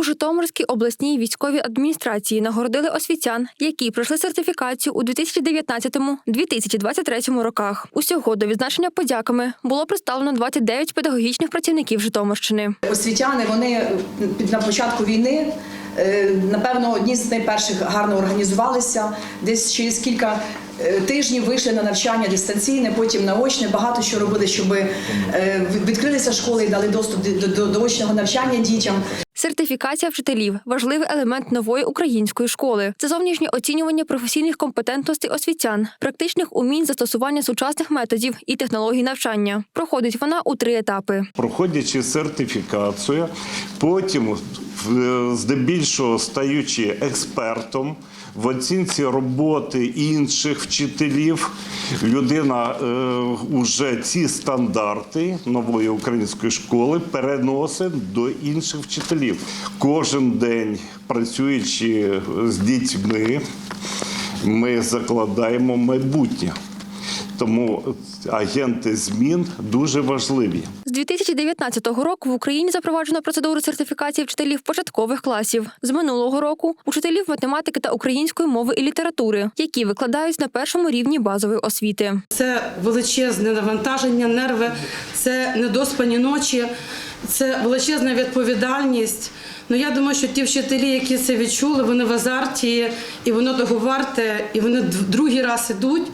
У Житомирській обласній військовій адміністрації нагородили освітян, які пройшли сертифікацію у 2019-2023 роках. Усього до відзначення подяками було представлено 29 педагогічних працівників Житомирщини. освітяни вони на початку війни. е, Напевно, одні з найперших гарно організувалися. Десь через кілька е, тижнів вийшли на навчання дистанційне, потім наочне. Багато що робили, щоб е, відкрилися школи і дали доступ до, до, до очного навчання дітям. Сертифікація вчителів важливий елемент нової української школи. Це зовнішнє оцінювання професійних компетентностей освітян, практичних умінь застосування сучасних методів і технологій навчання. Проходить вона у три етапи. проходячи сертифікацію, потім здебільшого стаючи експертом в оцінці роботи інших вчителів, людина е, уже ці стандарти нової української школи переносить до інших вчителів. Кожен день працюючи з дітьми, ми закладаємо майбутнє. Тому агенти змін дуже важливі. З 2019 року в Україні запроваджено процедуру сертифікації вчителів початкових класів. З минулого року учителів математики та української мови і літератури, які викладають на першому рівні базової освіти. Це величезне навантаження, нерви, це недоспані ночі, це величезна відповідальність. Ну я думаю, що ті вчителі, які це відчули, вони в азарті, і воно того варте, і вони другий раз ідуть.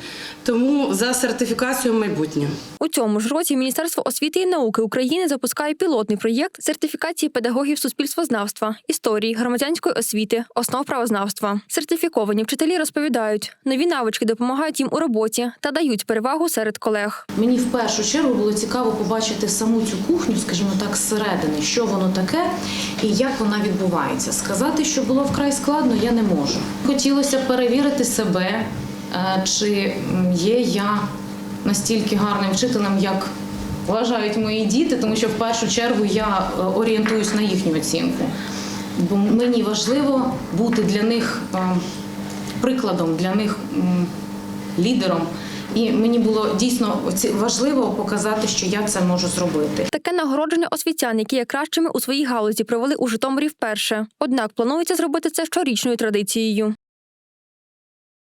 Тому за сертифікацію майбутнє. У цьому ж році Міністерство освіти і науки України запускає пілотний проєкт сертифікації педагогів суспільствознавства, історії, громадянської освіти, основ правознавства. Сертифіковані вчителі розповідають, нові навички допомагають їм у роботі та дають перевагу серед колег. Мені в першу чергу було цікаво побачити саму цю кухню, скажімо так, зсередини, що воно таке і як вона відбувається. Сказати, що було вкрай складно, я не можу. Хотілося перевірити себе, чи є я настільки гарним вчителем, як вважають мої діти, тому що в першу чергу я е, орієнтуюсь на їхню оцінку. Бо мені важливо бути для них е, прикладом, для них лідером. І мені було дійсно важливо показати, що я це можу зробити. Таке нагородження освітян, які є кращими у своїй галузі, провели у Житомирі вперше. Однак планується зробити це щорічною традицією.